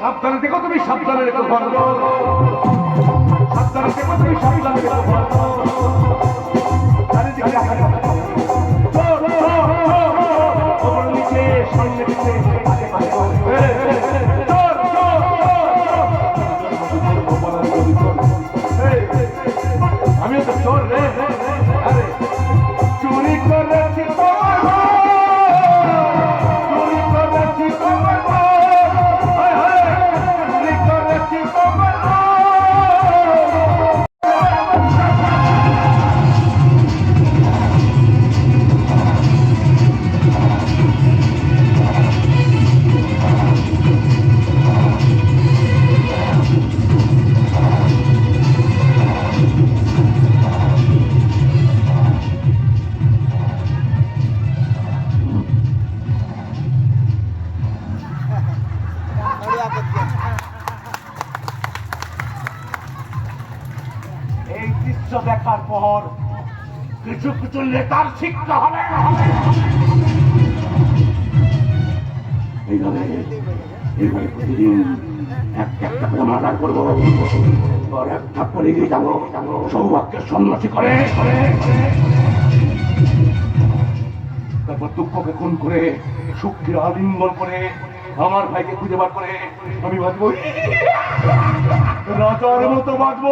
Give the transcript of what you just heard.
সাবধানে দেখো তুমি সাবধানে রেখো ঘর সাবধানে দেখো তুমি সাবধানে রেখো ঘর সামনে পিছে, আগে পাশে। এ, এ, এই দৃশ্য দেখার পর কিছু কিছু নেতার শিক্ষা হবে এইভাবে এইভাবে প্রতিদিন করে সন্ন্যাসী করে। তারপর দুঃখকে খুন করে সুখকে আলিঙ্গন করে, আমার ভাইকে খুঁজে বার করে, আমি বাঁচবো রাজার মতো বাঁচবো